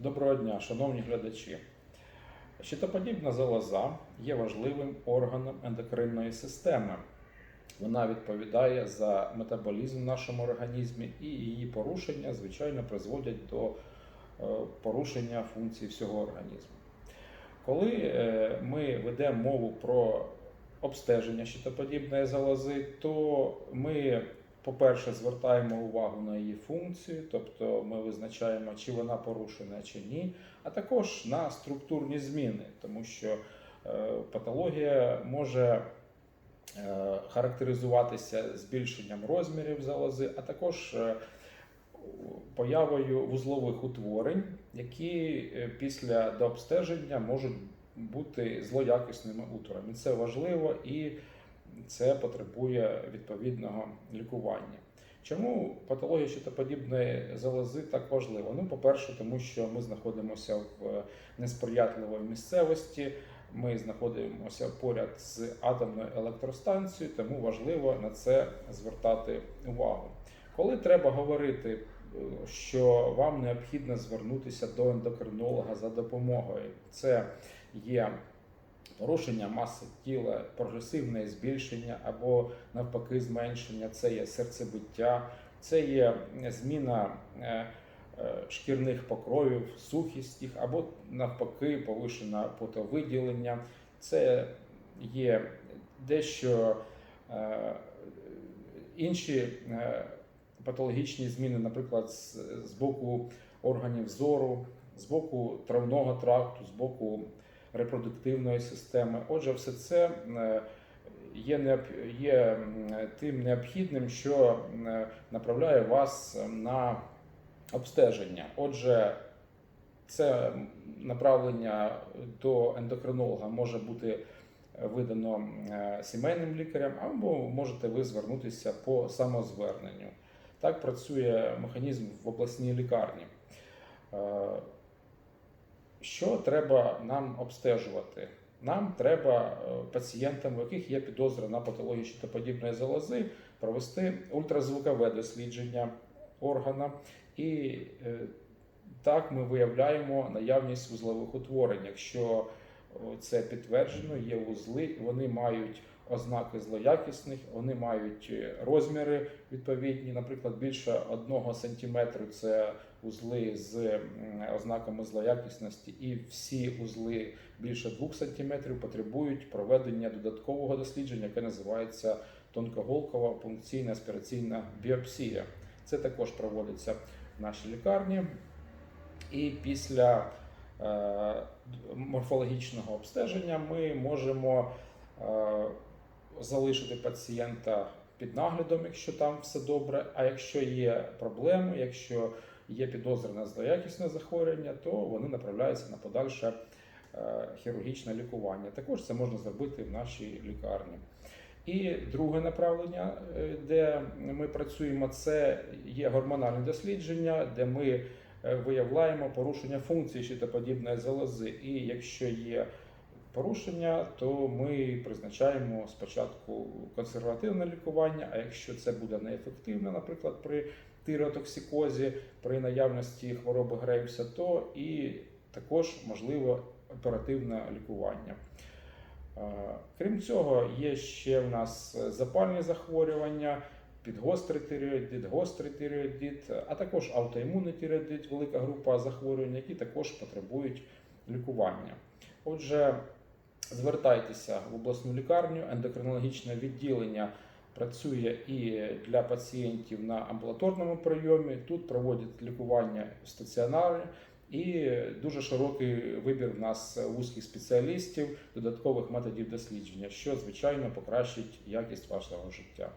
Доброго дня, шановні глядачі. Щитоподібна залоза є важливим органом ендокринної системи. Вона відповідає за метаболізм в нашому організмі, і її порушення, звичайно, призводять до е, порушення функцій всього організму. Коли е, ми ведемо мову про обстеження щитоподібної залози, то ми, по-перше, звертаємо увагу на її функцію, тобто ми визначаємо, чи вона порушена, чи ні, а також на структурні зміни, тому що е, патологія може е, характеризуватися збільшенням розмірів залози, а також е, появою вузлових утворень, які після дообстеження можуть бути злоякісними утворами. Це важливо і це потребує відповідного лікування. Чому патологія щитоподібної залози так важлива? Ну, по-перше, тому що ми знаходимося в несприятливій місцевості, ми знаходимося поряд з атомною електростанцією, тому важливо на це звертати увагу. Коли треба говорити, е, що вам необхідно звернутися до ендокринолога за допомогою, це є порушення маси тіла, прогресивне збільшення або навпаки зменшення, це є серцебиття, це є зміна е, е, шкірних покровів, сухість їх, або навпаки повишена потовиділення. Це є дещо е, інші е, патологічні зміни, наприклад, з боку органів зору, з боку травного тракту, з боку репродуктивної системи. Отже, все це е, є, є тим необхідним, що направляє вас на обстеження. Отже, це направлення до ендокринолога може бути видано е, сімейним лікарем, або можете ви звернутися по самозверненню. Так працює механізм в обласній лікарні. Е, Що треба нам обстежувати? Нам треба е, пацієнтам, у яких є підозра на патологію щитоподібної залози, провести ультразвукове дослідження органа. І е, так ми виявляємо наявність вузлових утворень. Якщо це підтверджено, є вузли, вони мають ознаки злоякісних, вони мають е, розміри відповідні, наприклад, більше 1 см це узли з ознаками злоякісності, і всі узли більше 2 см потребують проведення додаткового дослідження, яке називається тонкоголкова пункційна аспіраційна біопсія. Це також проводиться в нашій лікарні. І після е, морфологічного обстеження ми можемо е, залишити пацієнта під наглядом, якщо там все добре. А якщо є проблеми, якщо є підозра на злоякісне захворювання, то вони направляються на подальше е, хірургічне лікування. Також це можна зробити в нашій лікарні. І друге направлення, е, де ми працюємо, це є гормональне дослідження, де ми е, виявляємо порушення функції щитоподібної залози. І якщо є порушення, то ми призначаємо спочатку консервативне лікування. А якщо це буде неефективно, наприклад, при тиротоксикозі, при наявності хвороби Грейвса, то і також можливо оперативне лікування. Крім цього, є ще в нас запальні захворювання, підгострий тиреоїдит, гострий тиреоїдит, а також аутоімунний тиреоїдит, велика група захворювань, які також потребують лікування. Отже, звертайтеся в обласну лікарню, ендокринологічне відділення працює і для пацієнтів на амбулаторному прийомі. Тут проводять лікування в стаціонарі. І дуже широкий вибір в нас вузьких спеціалістів, додаткових методів дослідження, що звичайно покращить якість вашого життя.